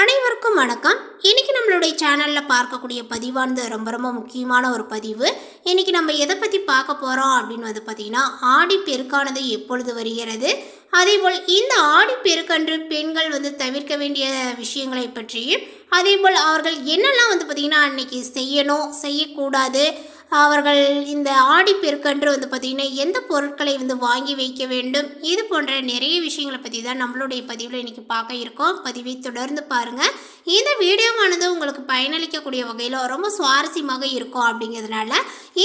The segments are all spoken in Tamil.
அனைவருக்கும் வணக்கம். இன்றைக்கி நம்மளுடைய சேனலில் பார்க்கக்கூடிய பதிவானது ரொம்ப ரொம்ப முக்கியமான ஒரு பதிவு. இன்றைக்கி நம்ம எதை பற்றி பார்க்க போகிறோம் அப்படின்னு வந்து பார்த்தீங்கன்னா ஆடி பெருக்கானது எப்பொழுது வருகிறது? அதேபோல் இந்த ஆடி பெருக்கன்று பெண்கள் வந்து தவிர்க்க வேண்டிய விஷயங்களை பற்றியும் அதேபோல் அவர்கள் என்னெல்லாம் வந்து பார்த்திங்கன்னா அன்னைக்கு செய்யணும் செய்யக்கூடாது அவர்கள் இந்த ஆடி பெருக்கன்று வந்து பார்த்திங்கன்னா எந்த பொருட்களை வந்து வாங்கி வைக்க வேண்டும்? இது போன்ற நிறைய விஷயங்களை பற்றி தான் நம்மளுடைய பதிவில் இன்றைக்கி பார்க்க இருக்கோம். பதிவை தொடர்ந்து பாருங்கள் இந்த வீடியோவானது உங்களுக்கு பயனளிக்கக்கூடிய வகையில் ரொம்ப சுவாரஸ்யமாக இருக்கும் அப்படிங்கிறதுனால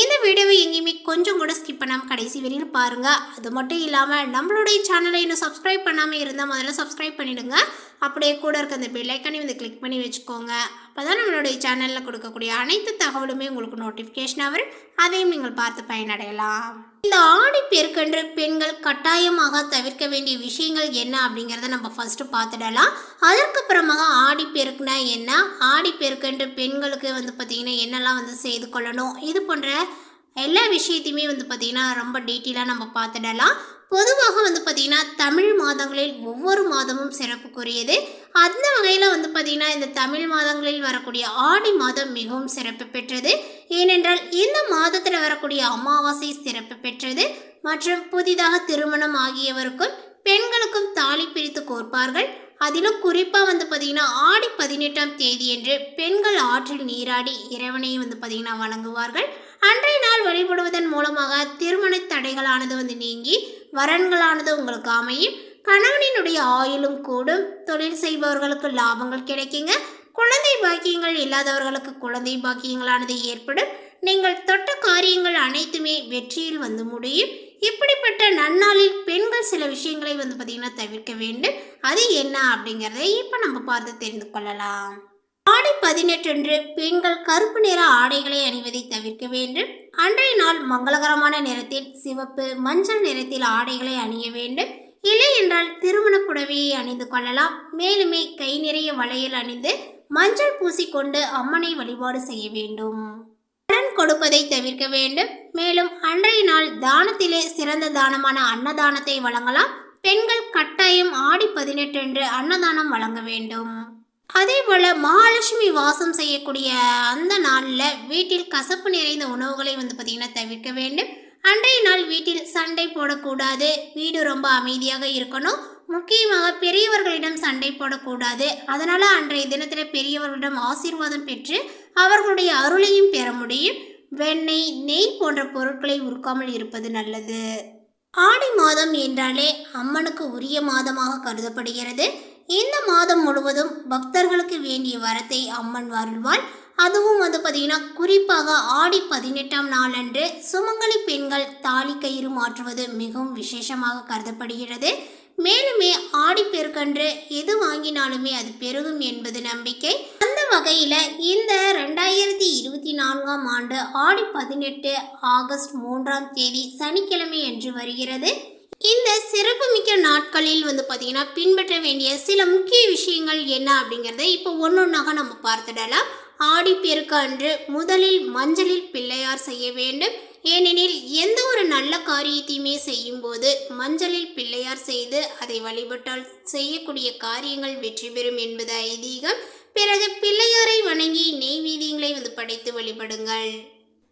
இந்த வீடியோவை எங்கேயுமே கொஞ்சம் கூட ஸ்கிப் பண்ணாமல் கடைசி வரையில் பாருங்கள் அது மட்டும் இல்லாமல் நம்மளுடைய சேனலை இன்னும் சப்ஸ்கிரைப் பண்ணாமல் இருந்தால் முதல்ல சப்ஸ்கிரைப் பண்ணிவிடுங்க அப்படியே கூட இருக்க அந்த பெல் வந்து கிளிக் பண்ணி வச்சுக்கோங்க. அப்போ தான் நம்மளுடைய சேனலில் கொடுக்கக்கூடிய அனைத்து தகவலுமே உங்களுக்கு நோட்டிஃபிகேஷனாக வரும். அதையும் நீங்கள் பார்த்து பயனடையலாம். இந்த ஆடி பெருக்கன்று பெண்கள் கட்டாயமாக தவிர்க்க வேண்டிய விஷயங்கள் என்ன அப்படிங்கிறத நம்ம ஃபஸ்ட்டு பார்த்துடலாம். அதற்கப்புறமாக ஆடி பெருக்குனா என்ன? ஆடி பெருக்கன்று பெண்களுக்கு வந்து பார்த்திங்கன்னா என்னெல்லாம் வந்து செய்து கொள்ளணும்? இது போன்ற எல்லா விஷயத்தையுமே வந்து பார்த்திங்கன்னா ரொம்ப டீட்டெயிலாக நம்ம பார்த்துடலாம். பொதுவாக வந்து பார்த்திங்கன்னா தமிழ் மாதங்களில் ஒவ்வொரு மாதமும் சிறப்புக்குரியது. அந்த வகையில் வந்து பார்த்திங்கன்னா இந்த தமிழ் மாதங்களில் வரக்கூடிய ஆடி மாதம் மிகவும் சிறப்பு பெற்றது. ஏனென்றால் இந்த மாதத்தில் வரக்கூடிய அமாவாசை சிறப்பு பெற்றது. மற்றும் புதிதாக திருமணம் ஆகியவருக்கும் பெண்களுக்கும் தாலி பிரித்து கோர்ப்பார்கள். அதிலும் குறிப்பாக வந்து பார்த்திங்கன்னா ஆடி பதினெட்டாம் தேதியன்று பெண்கள் ஆற்றில் நீராடி இறைவனையும் வந்து பார்த்திங்கன்னா வணங்குவார்கள். அன்றைய நாள் வழிபடுவதன் மூலமாக திருமண தடைகளானது வந்து நீங்கி வரன்களானது உங்களுக்கு அமையும். கணவனினுடைய ஆயுளும் கூடும். தொழில் செய்பவர்களுக்கு லாபங்கள் கிடைக்குங்க. குழந்தை பாக்கியங்கள் இல்லாதவர்களுக்கு குழந்தை பாக்கியங்களானது ஏற்படும். நீங்கள் தொட்ட காரியங்கள் அனைத்துமே வெற்றியில் வந்து முடியும். இப்படிப்பட்ட நன்னாளில் பெண்கள் சில விஷயங்களை வந்து பார்த்திங்கன்னா தவிர்க்க வேண்டும். அது என்ன அப்படிங்கிறத இப்போ நம்ம பார்த்து தெரிந்து கொள்ளலாம். ஆடி பதினெட்டன்று பெண்கள் கருப்பு நிற ஆடைகளை அணிவதை தவிர்க்க வேண்டும். அன்றைய நாள் மங்களகரமான நிறத்தில் சிவப்பு மஞ்சள் நிறத்தில் ஆடைகளை அணிய வேண்டும். இல்லை என்றால் திருமண புடவையை அணிந்து கொள்ளலாம். மேலுமே கை நிறைய வளையல் அணிந்து மஞ்சள் பூசிக்கொண்டு அம்மனை வழிபாடு செய்ய வேண்டும். கடன் கொடுப்பதை தவிர்க்க வேண்டும். மேலும் அன்றைய நாள் தானத்திலே சிறந்த தானமான அன்னதானத்தை வழங்கலாம். பெண்கள் கட்டாயம் ஆடி பதினெட்டன்று அன்னதானம் வழங்க வேண்டும். அதே போல் மகாலட்சுமி வாசம் செய்யக்கூடிய அந்த நாளில் வீட்டில் கசப்பு நிறைந்த உணவுகளை வந்து பார்த்திங்கன்னா தவிர்க்க வேண்டும். அன்றைய நாள் வீட்டில் சண்டை போடக்கூடாது. வீடு ரொம்ப அமைதியாக இருக்கணும். முக்கியமாக பெரியவர்களிடம் சண்டை போடக்கூடாது. அதனால் அன்றைய தினத்தில் பெரியவர்களிடம் ஆசீர்வாதம் பெற்று அவர்களுடைய அருளையும் பெற முடியும். வெண்ணெய் நெய் போன்ற பொருட்களை உருக்காமல் இருப்பது நல்லது. ஆடி மாதம் என்றாலே அம்மனுக்கு உரிய மாதமாக கருதப்படுகிறது. இந்த மாதம் முழுவதும் பக்தர்களுக்கு வேண்டிய வரத்தை அம்மன் வருள்வாள் அதுவும் வந்து பார்த்திங்கன்னா குறிப்பாக ஆடி பதினெட்டாம் நாளன்று சுமங்கலி பெண்கள் தாலி கயிறு மாற்றுவது மிகவும் விசேஷமாக கருதப்படுகிறது. மேலுமே ஆடி பெருக்கன்று எது வாங்கினாலுமே அது பெருகும் என்பது நம்பிக்கை. அந்த வகையில் இந்த ரெண்டாயிரத்தி இருபத்தி நான்காம் ஆண்டு ஆடி பதினெட்டு ஆகஸ்ட் மூன்றாம் தேதி சனிக்கிழமை என்று வருகிறது. இந்த சிறப்புமிக்க நாட்களில் வந்து பார்த்திங்கன்னா பின்பற்ற வேண்டிய சில முக்கிய விஷயங்கள் என்ன அப்படிங்கிறத இப்போ ஒன்று ஒன்றாக நம்ம பார்த்துடலாம். ஆடி பெருக்கு அன்று முதலில் மஞ்சளில் பிள்ளையார் செய்ய வேண்டும். ஏனெனில் எந்த ஒரு நல்ல காரியத்தையுமே செய்யும்போது மஞ்சளில் பிள்ளையார் செய்து அதை வழிபட்டால் செய்யக்கூடிய காரியங்கள் வெற்றி பெறும் என்பது ஐதீகம். பிறகு பிள்ளையாரை வணங்கி நெய்வீதியங்களை வந்து படைத்து வழிபடுங்கள்.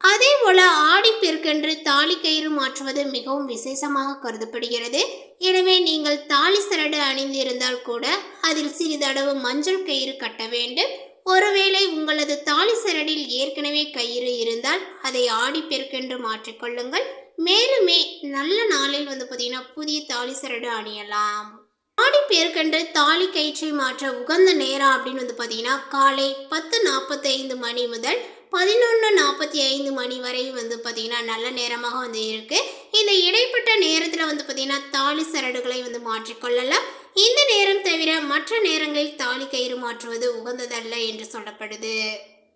அதே போல ஆடிப்பெருக்கென்று தாலி கயிறு மாற்றுவது மிகவும் விசேஷமாக கருதப்படுகிறது. எனவே நீங்கள் தாலி சரடு அணிந்திருந்தால் கூட அதில் சிறிதளவு மஞ்சள் கயிறு கட்ட வேண்டும். ஒருவேளை உங்களது தாலி சரடில் ஏற்கனவே கயிறு இருந்தால் அதை ஆடிப்பெருக்கென்று மாற்றிக்கொள்ளுங்கள் மேலுமே நல்ல நாளில் வந்து பார்த்தீங்கன்னா புதிய தாலி சரடு அணியலாம். ஆடிப்பெருக்கென்று தாலி கயிற்றை மாற்ற உகந்த நேரம் அப்படின்னு வந்து பார்த்தீங்கன்னா காலை பத்து நாற்பத்தைந்து மணி முதல் பதினொன்று நாற்பத்தி ஐந்து மணி வரை வந்து பார்த்திங்கன்னா நல்ல நேரமாக வந்து இருக்குது இந்த இடைப்பட்ட நேரத்தில் வந்து பார்த்திங்கன்னா தாலி சரடுகளை வந்து மாற்றிக்கொள்ளலாம் இந்த நேரம் தவிர மற்ற நேரங்களில் தாலி கயிறு மாற்றுவது உகந்ததல்ல என்று சொல்லப்படுது.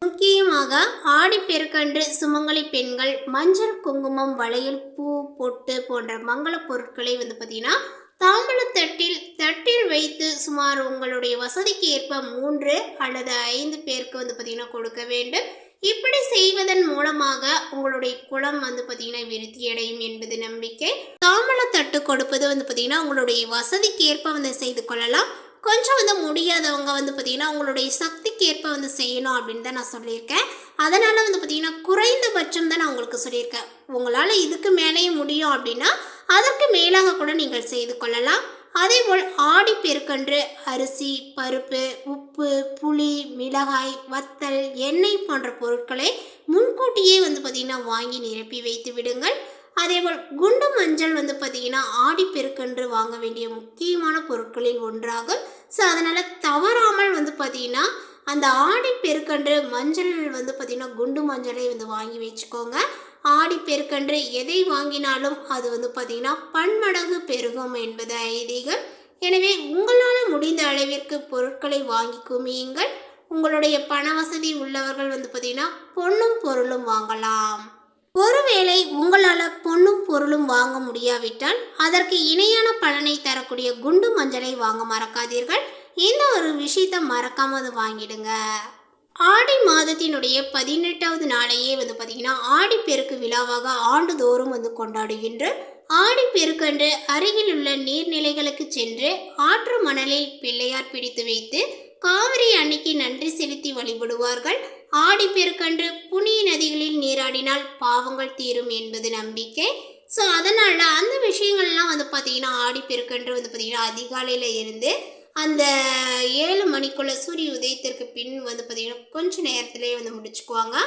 முக்கியமாக ஆடிப்பெருக்கன்று சுமங்கலி பெண்கள் மஞ்சள் குங்குமம் வளையல் பூ பொட்டு போன்ற மங்கள பொருட்களை வந்து பார்த்திங்கன்னா தாம்பழத்தட்டில் தட்டில் வைத்து சுமார் உங்களுடைய வசதிக்கு ஏற்ப மூன்று அல்லது ஐந்து பேருக்கு வந்து பார்த்திங்கன்னா கொடுக்க வேண்டும். இப்படி செய்வதன் மூலமாக உங்களுடைய குளம் வந்து பார்த்தீங்கன்னா விருத்தி அடையும் என்பது நம்பிக்கை. தாம்பழத்தட்டு கொடுப்பது வந்து பார்த்தீங்கன்னா உங்களுடைய வசதிக்கு ஏற்ப வந்து செய்து கொள்ளலாம். கொஞ்சம் வந்து முடியாதவங்க வந்து பார்த்திங்கன்னா உங்களுடைய சக்திக்கு ஏற்ப வந்து செய்யணும் அப்படின்னு தான் நான் சொல்லியிருக்கேன். அதனால் வந்து பார்த்திங்கன்னா குறைந்தபட்சம் தான் நான் உங்களுக்கு சொல்லியிருக்கேன். உங்களால் இதுக்கு மேலேயும் முடியும் அப்படின்னா அதற்கு மேலாக கூட நீங்கள் செய்து கொள்ளலாம். அதேபோல் ஆடி பெருக்கன்று அரிசி பருப்பு உப்பு உப்பு புளி மிளகாய் வத்தல் எண்ணெய் போன்ற பொருட்களை முன்கூட்டியே வந்து பார்த்திங்கன்னா வாங்கி நிரப்பி வைத்து விடுங்கள். அதேபோல் குண்டு மஞ்சள் வந்து பார்த்திங்கன்னா ஆடி பெருக்கன்று வாங்க வேண்டிய முக்கியமான பொருட்களில் ஒன்றாகும் ஸோ அதனால் தவறாமல் வந்து பார்த்திங்கன்னா அந்த ஆடி பெருக்கன்று மஞ்சள் வந்து பார்த்திங்கன்னா குண்டு மஞ்சளை வந்து வாங்கி வச்சுக்கோங்க. ஆடி பெருக்கன்று எதை வாங்கினாலும் அது வந்து பார்த்திங்கன்னா பன்மடங்கு பெருகும் என்பது ஐதீகம். எனவே உங்களால் முடிந்த அளவிற்கு பொருட்களை வாங்கி குமியுங்கள் உங்களுடைய பண வசதி உள்ளவர்கள் வந்து பார்த்திங்கன்னா பொண்ணும் பொருளும் வாங்கலாம். ஒருவேளை உங்களால் பொண்ணும் பொருளும் வாங்க முடியாவிட்டால் அதற்கு இணையான பலனை தரக்கூடிய குண்டு மஞ்சளை வாங்க மறக்காதீர்கள். இந்த ஒரு விஷயத்தை மறக்காம அது வாங்கிடுங்க. ஆடி மாதத்தினுடைய பதினெட்டாவது நாளையே வந்து பார்த்திங்கன்னா ஆடிப்பெருக்கு விழாவாக ஆண்டுதோறும் வந்து கொண்டாடுகின்ற ஆடிப்பெருக்கன்று அருகில் உள்ள நீர்நிலைகளுக்கு சென்று ஆற்று மணலில் பிள்ளையார் பிடித்து வைத்து காவிரி அன்னைக்கு நன்றி செலுத்தி வழிபடுவார்கள். ஆடிப்பெருக்கன்று புனிய நதிகளில் நீராடினால் பாவங்கள் தீரும் என்பது நம்பிக்கை. ஸோ அதனால் அந்த விஷயங்கள்லாம் வந்து பார்த்திங்கன்னா ஆடிப்பெருக்கன்று வந்து பார்த்திங்கன்னா அதிகாலையில் இருந்து அந்த ஏழு மணிக்குள்ளே சூரிய உதயத்திற்கு பின் வந்து பார்த்திங்கன்னா கொஞ்ச நேரத்திலே வந்து முடிச்சுக்குவாங்க.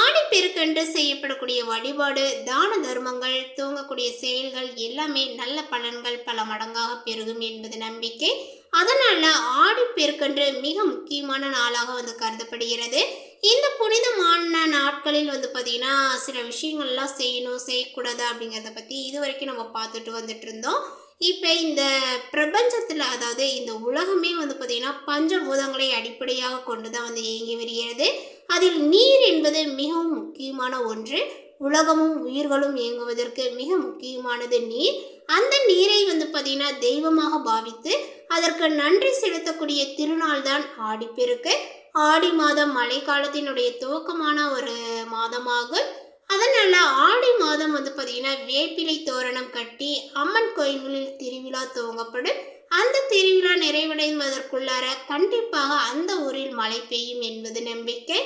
ஆடிப்பெருக்கன்று செய்யப்படக்கூடிய வழிபாடு தான தர்மங்கள் தூங்கக்கூடிய செயல்கள் எல்லாமே நல்ல பலன்கள் பல மடங்காக பெருகும் என்பது நம்பிக்கை. அதனால் ஆடிப்பெருக்கன்று மிக முக்கியமான நாளாக வந்து கருதப்படுகிறது. இந்த புனிதமான நாட்களில் வந்து பார்த்திங்கன்னா சில விஷயங்கள்லாம் செய்யணும் செய்யக்கூடாது அப்படிங்கிறத பற்றி இது வரைக்கும் நம்ம பார்த்துட்டு வந்துட்டு இருந்தோம். இப்போ இந்த பிரபஞ்சத்தில் அதாவது இந்த உலகமே வந்து பார்த்திங்கன்னா பஞ்சபூதங்களை அடிப்படையாக கொண்டு தான் வந்து இயங்கி வருகிறது. அதில் நீர் என்பது மிகவும் முக்கியமான ஒன்று. உலகமும் உயிர்களும் இயங்குவதற்கு மிக முக்கியமானது நீர். அந்த நீரை வந்து பார்த்திங்கன்னா தெய்வமாக பாவித்து அதற்கு நன்றி செலுத்தக்கூடிய திருநாள் தான் ஆடிப்பெருக்கு. ஆடி மாதம் மழைக்காலத்தினுடைய துவக்கமான ஒரு மாதமாகும். அதனால் ஆடி மாதம் வந்து பார்த்திங்கன்னா வேப்பிலை தோரணம் கட்டி அம்மன் கோயில்களில் திருவிழா துவங்கப்படும். அந்த திருவிழா நிறைவடைவதற்குள்ளார கண்டிப்பாக அந்த ஊரில் மழை பெய்யும் என்பது நம்பிக்கை.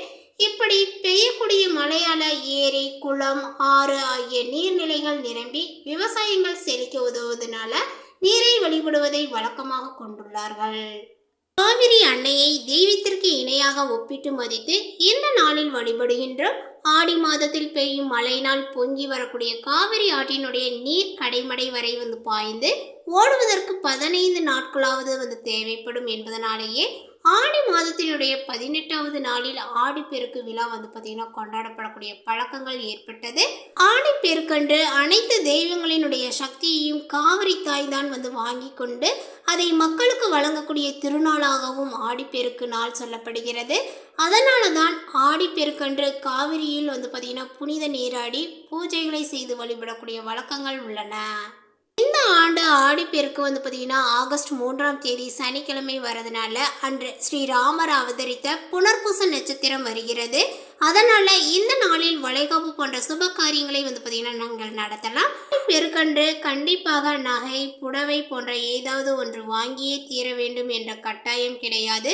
இப்படி பெய்யக்கூடிய மழையால ஏரி குளம் ஆறு ஆகிய நீர்நிலைகள் நிரம்பி விவசாயங்கள் செழிக்க உதவுவதனால நீரை வழிபடுவதை வழக்கமாக கொண்டுள்ளார்கள். காவிரி அன்னையை தெய்வத்திற்கு இணையாக ஒப்பிட்டு மதித்து இந்த நாளில் வழிபடுகின்ற ஆடி மாதத்தில் பெய்யும் மழையினால் பொங்கி வரக்கூடிய காவிரி ஆற்றினுடைய நீர் கடைமடை வரை வந்து பாய்ந்து ஓடுவதற்கு பதினைந்து நாட்களாவது வந்து தேவைப்படும் என்பதனாலேயே ஆடி மாதத்தினுடைய பதினெட்டாவது நாளில் ஆடிப்பெருக்கு விழா வந்து பார்த்திங்கன்னா கொண்டாடப்படக்கூடிய பழக்கங்கள் ஏற்பட்டது. ஆடிப்பெருக்கன்று அனைத்து தெய்வங்களினுடைய சக்தியையும் காவிரி தாய் தான் வந்து வாங்கி கொண்டு அதை மக்களுக்கு வழங்கக்கூடிய திருநாளாகவும் ஆடிப்பெருக்கு நாள் சொல்லப்படுகிறது. அதனால தான் ஆடிப்பெருக்கன்று காவிரியில் வந்து பார்த்திங்கன்னா புனித நீராடி பூஜைகளை செய்து வழிபடக்கூடிய வழக்கங்கள் உள்ளன. இந்த ஆண்டு ஆடிப்பெருக்கு வந்து பார்த்திங்கன்னா ஆகஸ்ட் மூன்றாம் தேதி சனிக்கிழமை வரதுனால அன்று ஸ்ரீராமர் அவதரித்த புனர்பூச நட்சத்திரம் வருகிறது. அதனால் இந்த நாளில் வளைகாப்பு போன்ற சுப காரியங்களை வந்து பார்த்திங்கன்னா நாங்கள் நடத்தலாம். பெருக்கன்று கண்டிப்பாக நகை புடவை போன்ற ஏதாவது ஒன்று வாங்கியே தீர வேண்டும் என்ற கட்டாயம் கிடையாது.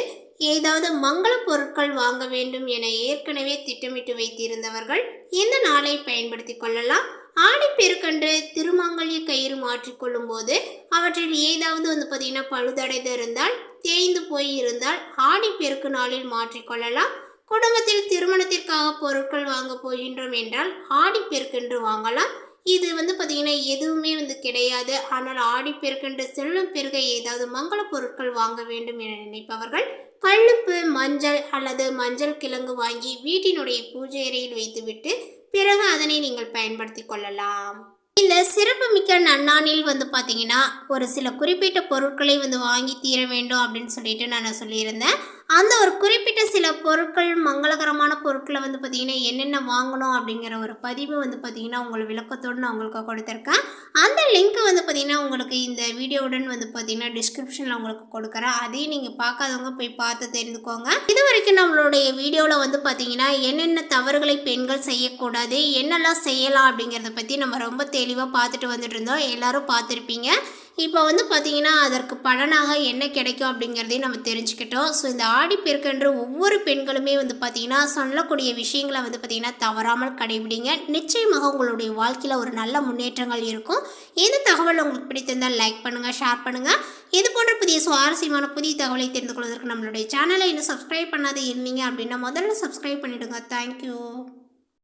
ஏதாவது மங்கள பொருட்கள் வாங்க வேண்டும் என ஏற்கனவே திட்டமிட்டு வைத்திருந்தவர்கள் இந்த நாளை பயன்படுத்தி கொள்ளலாம். ஆடிப்பெருக்கன்று திருமாங்கல்ய கயிறு மாற்றிக்கொள்ளும் போது அவற்றில் ஏதாவது வந்து பார்த்திங்கன்னா பழுதடைந்து இருந்தால் தேய்ந்து போய் இருந்தால் ஆடிப்பெருக்கு நாளில் மாற்றிக்கொள்ளலாம் குடும்பத்தில் திருமணத்திற்காக பொருட்கள் வாங்க போகின்றோம் என்றால் ஆடிப்பெருக்கென்று வாங்கலாம். இது வந்து பார்த்திங்கன்னா எதுவுமே வந்து கிடையாது. ஆனால் ஆடிப்பெருக்கென்று செல்லும் பெருக ஏதாவது மங்கள பொருட்கள் வாங்க வேண்டும் என நினைப்பவர்கள் கல்லுப்பு மஞ்சள் அல்லது மஞ்சள் கிழங்கு வாங்கி வீட்டினுடைய பூஜை அறையில் வைத்துவிட்டு பிறகு அதனை நீங்கள் பயன்படுத்தி கொள்ளலாம். இந்த சிறப்புமிக்க நன்னானில் வந்து பார்த்தீங்கன்னா ஒரு சில குறிப்பிட்ட பொருட்களை வந்து வாங்கி தீர வேண்டும் அப்படின்னு சொல்லிட்டு நான் சொல்லியிருந்தேன். அந்த ஒரு குறிப்பிட்ட சில பொருட்கள் மங்களகரமான பொருட்களை வந்து பார்த்தீங்கன்னா என்னென்ன வாங்கணும் அப்படிங்கிற ஒரு பதிவு வந்து பார்த்தீங்கன்னா உங்கள் விளக்கத்தோடு நான் உங்களுக்கு கொடுத்துருக்கேன். அந்த லிங்க்கை வந்து பார்த்தீங்கன்னா உங்களுக்கு இந்த வீடியோவுடன் வந்து பார்த்தீங்கன்னா டிஸ்கிரிப்ஷனில் உங்களுக்கு கொடுக்குறேன். அதையும் நீங்கள் பார்க்காதவங்க போய் பார்த்து தெரிந்துக்கோங்க இது வரைக்கும் நம்மளுடைய வீடியோவில் வந்து பார்த்தீங்கன்னா என்னென்ன தவறுகளை பெண்கள் செய்யக்கூடாது என்னெல்லாம் செய்யலாம் அப்படிங்கிறத பற்றி நம்ம ரொம்ப தெளிவாக பார்த்துட்டு வந்துட்டு இருந்தோம். எல்லோரும் பார்த்துருப்பீங்க. இப்போ வந்து பார்த்திங்கன்னா அதற்கு பலனாக என்ன கிடைக்கும் அப்படிங்கிறதையும் நம்ம தெரிஞ்சுக்கிட்டோம். ஸோ இந்த ஆடிப்பெருக்கென்று ஒவ்வொரு பெண்களுமே வந்து பார்த்திங்கன்னா சொல்லக்கூடிய விஷயங்களை வந்து பார்த்திங்கன்னா தவறாமல் கடைபிடிங்க. நிச்சயமாக உங்களுடைய வாழ்க்கையில் ஒரு நல்ல முன்னேற்றங்கள் இருக்கும். இந்த தகவல் உங்களுக்கு பிடித்திருந்தால் லைக் பண்ணுங்கள் ஷேர் பண்ணுங்கள் இது போன்ற புதிய சுவாரஸ்யமான புதிய தகவலை தெரிந்து கொள்வதற்கு நம்மளுடைய சேனலை இன்னும் சப்ஸ்கிரைப் பண்ணாத இருந்தீங்க அப்படின்னா முதல்ல சப்ஸ்கிரைப் பண்ணிவிடுங்க தேங்க்யூ